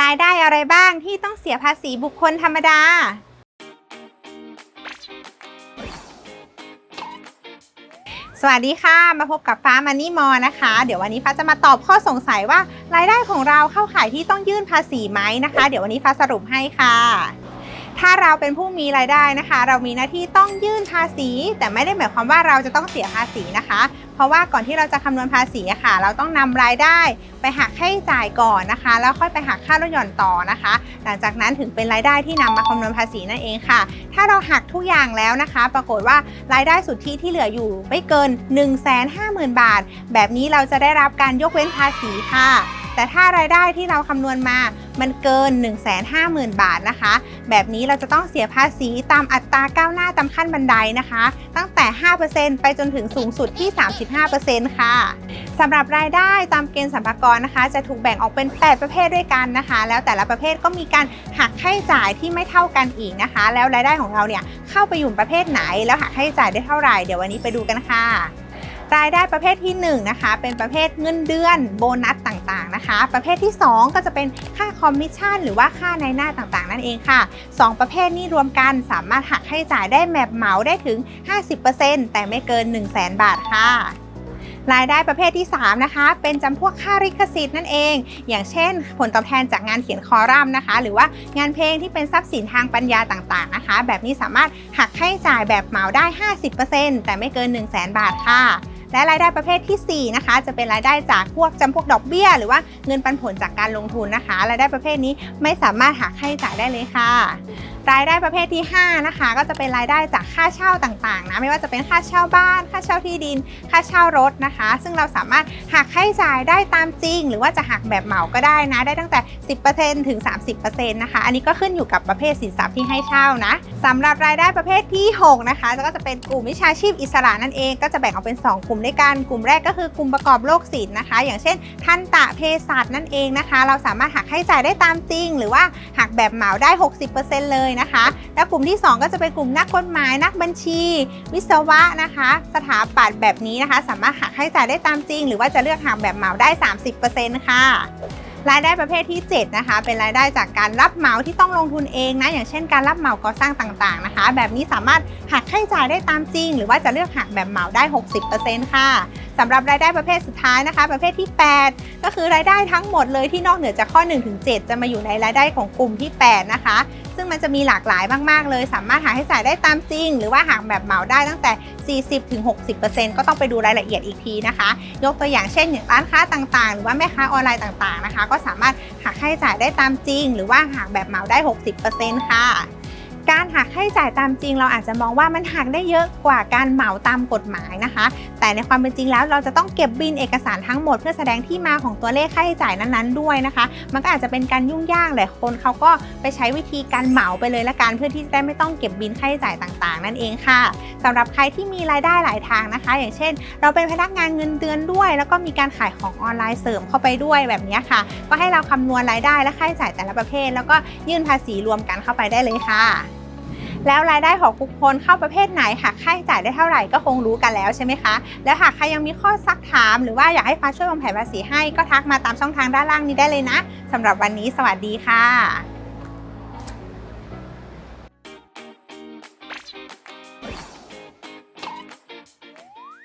รายได้อะไรบ้างที่ต้องเสียภาษีบุคคลธรรมดา สวัสดีค่ะ มาพบกับฟ้ามันนี่มอนะคะ เดี๋ยววันนี้ฟ้าจะมาตอบข้อสงสัยว่ารายได้ของเราเข้าข่ายที่ต้องยื่นภาษีไหมนะคะ เดี๋ยววันนี้ฟ้าสรุปให้ค่ะ ถ้าเราเป็นผู้มีรายได้นะคะ เรามีหน้าที่ต้องยื่นภาษี แต่ไม่ได้หมายความว่าเราจะต้องเสียภาษีนะคะ เพราะว่าก่อนที่เราจะคำนวณภาษีอะค่ะ เราต้องนำรายได้ไปหักค่าใช้จ่ายก่อนนะคะ แล้วค่อยไปหักค่าลดหย่อนต่อนะคะ หลังจากนั้นถึงเป็นรายได้ที่นำมาคำนวณภาษีนั่นเองค่ะ ถ้าเราหักทุกอย่างแล้วนะคะ ปรากฏว่ารายได้สุทธิที่เหลืออยู่ไม่เกิน 150,000 บาท แบบนี้เราจะได้รับการยกเว้นภาษีค่ะ แต่ถ้ารายได้ที่เราคำนวณมามันเกิน 150,000 บาทนะคะ แบบนี้เราจะต้องเสียภาษีตามอัตราก้าวหน้าตามขั้นบันไดนะคะ ตั้งแต่ 5%ไปจนถึงสูงสุดที่ 35%ค่ะสำหรับรายได้ตามเกณฑ์สรรพากรนะคะ จะถูกแบ่งออกเป็น 8 ประเภทด้วยกันนะคะ แล้วแต่ละประเภทก็มีการหักค่าใช้จ่ายที่ไม่เท่ากันอีกนะคะ แล้วรายได้ของเราเนี่ยเข้าไปอยู่ประเภทไหน แล้วหักค่าใช้จ่ายได้เท่าไหร่เดี๋ยววันนี้ไปดูกันค่ะรายได้ประเภทที่1นะคะเป็นประเภทเงินเดือนโบนัสต่าง ๆนะคะ ประเภทที่ 2 ก็จะเป็นค่าคอมมิชชั่นหรือว่าค่าในหน้าต่างๆ นั่นเองค่ะ 2 ประเภทนี้รวมกันสามารถหักให้จ่ายได้แบบเหมาได้ถึง 50%แต่ไม่เกิน 1 0 0 0 0แบาทค่ะรายได้ประเภทที่ 3 นะคะ เป็นจำพวกค่าลิขสิทธิ์นั่นเอง อย่างเช่น ผลตอบแทนจากงานเขียนคอรัมน์นะคะ หรือว่างานเพลงที่เป็นทรัพย์สินทางปัญญาต่างๆนะคะ แบบนี้สามารถหักค่าใช้จ่ายแบบเหมาได้ 50%แต่ไม่เกิน 1 0 0 0 0แบาทค่ะ และรายได้ประเภททีสี่ 4 นะคะ จะเป็นรายได้จากพวกจำพวกดอกเบี้ย หรือว่าเงินปันผลจากการลงทุนนะคะ รายได้ประเภทนี้ไม่สามารถหักค่าใช้จ่ายได้เลยค่ะ รายได้ประเภทที่ 5 นะคะ ก็จะเป็นรายได้จากค่าเช่าต่างๆนะไม่ว่าจะเป็นค่าเช่าบ้าน ค่าเช่าที่ดิน ค่าเช่ารถนะคะ ซึ่งเราสามารถหักค่าใช้จ่ายได้ตามจริง หรือว่าจะหักแบบเหมาก็ได้นะ ได้ตั้งแต่ 10%ถึง 30%นะคะ อันนี้ก็ขึ้นอยู่กับประเภทสินทรัพย์ที่ให้เช่านะสำหรับรายได้ประเภทที่ 6 นะคะก็จะเป็นกลุ่มวิชาชีพอิสระนั่นเองก็จะแบ่งออกเป็น 2 กลุ่มด้วยกันกลุ่มแรกก็คือกลุ่มประกอบโรคศิลป์นะคะ อย่างเช่น ทันตะเภสัชนั่นเองนะคะ เราสามารถหักค่าใช้จ่ายได้ตามจริง หรือว่าหักแบบเหมาได้ 60%เลยนะคะ และกลุ่มที่ 2 ก็จะเป็นกลุ่มนักกฎหมาย นักบัญชี วิศวะนะคะ สถาปัตย์แบบนี้นะคะ สามารถหักค่าใช้จ่ายได้ตามจริง หรือว่าจะเลือกหักแบบเหมาได้ 30%ค่ะรายได้ประเภทที่ 7 นะคะ เป็นรายได้จากการรับเหมาที่ต้องลงทุนเองนะ อย่างเช่นการรับเหมาก่อสร้างต่างๆนะคะ แบบนี้สามารถหักค่าใช้จ่ายได้ตามจริง หรือว่าจะเลือกหักแบบเหมาได้ 60%ค่ะสำหรับรายได้ประเภทสุดท้ายนะคะ ประเภทที่ 8 ก็คือรายได้ทั้งหมดเลยที่นอกเหนือจากข้อ 1-7 จะมาอยู่ในรายได้ของกลุ่มที่ 8 นะคะซึ่งมันจะมีหลากหลายมากๆเลย สามารถหาให้จ่ายได้ตามจริง หรือว่าหักแบบเหมาได้ตั้งแต่ 40-60%ก็ต้องไปดูรายละเอียดอีกทีนะคะ ยกตัวอย่างเช่นอย่างร้านค้าต่างๆ หรือว่าแม่ค้าออนไลน์ต่างๆนะคะ ก็สามารถหักค่าใช้จ่ายได้ตามจริง หรือว่าหักแบบเหมาได้ 60%ค่ะ การหักค่าใช้จ่ายตามจริง เราอาจจะมองว่ามันหักได้เยอะกว่าการเหมาตามกฎหมายนะคะ แต่ในความเป็นจริงแล้วเราจะต้องเก็บบินเอกสารทั้งหมด เพื่อแสดงที่มาของตัวเลขค่าใช้จ่ายนั้นๆด้วยนะคะ มันก็อาจจะเป็นการยุ่งยากแหละคนเขาก็ไปใช้วิธีการเหมาไปเลยละกันเพื่อที่จะได้ไม่ต้องเก็บบินค่าใช้จ่ายต่างๆ นั่นเองค่ะสำหรับใครที่มีรายได้หลายทางนะคะ อย่างเช่น เราเป็นพนักงานเงินเดือนด้วย แล้วก็มีการขายของออนไลน์เสริมเข้าไปด้วยแบบนี้ค่ะ ก็ให้เราคำนวณรายได้และค่าใช้จ่ายแต่ละประเภท แล้วก็ยื่นภาษีรวมกันเข้าไปได้เลยค่ะ แล้วรายได้ของบุคคลเข้าประเภทไหนหากค่าใช้จ่ายได้เท่าไหร่ก็คงรู้กันแล้วใช่ไหมคะ แล้วหากใครยังมีข้อซักถาม หรือว่าอยากให้ฟ้าช่วยวางแผนภาษีให้ก็ทักมาตามช่องทางด้านล่างนี้ได้เลยนะสำหรับวันนี้สวัสดีค่ะ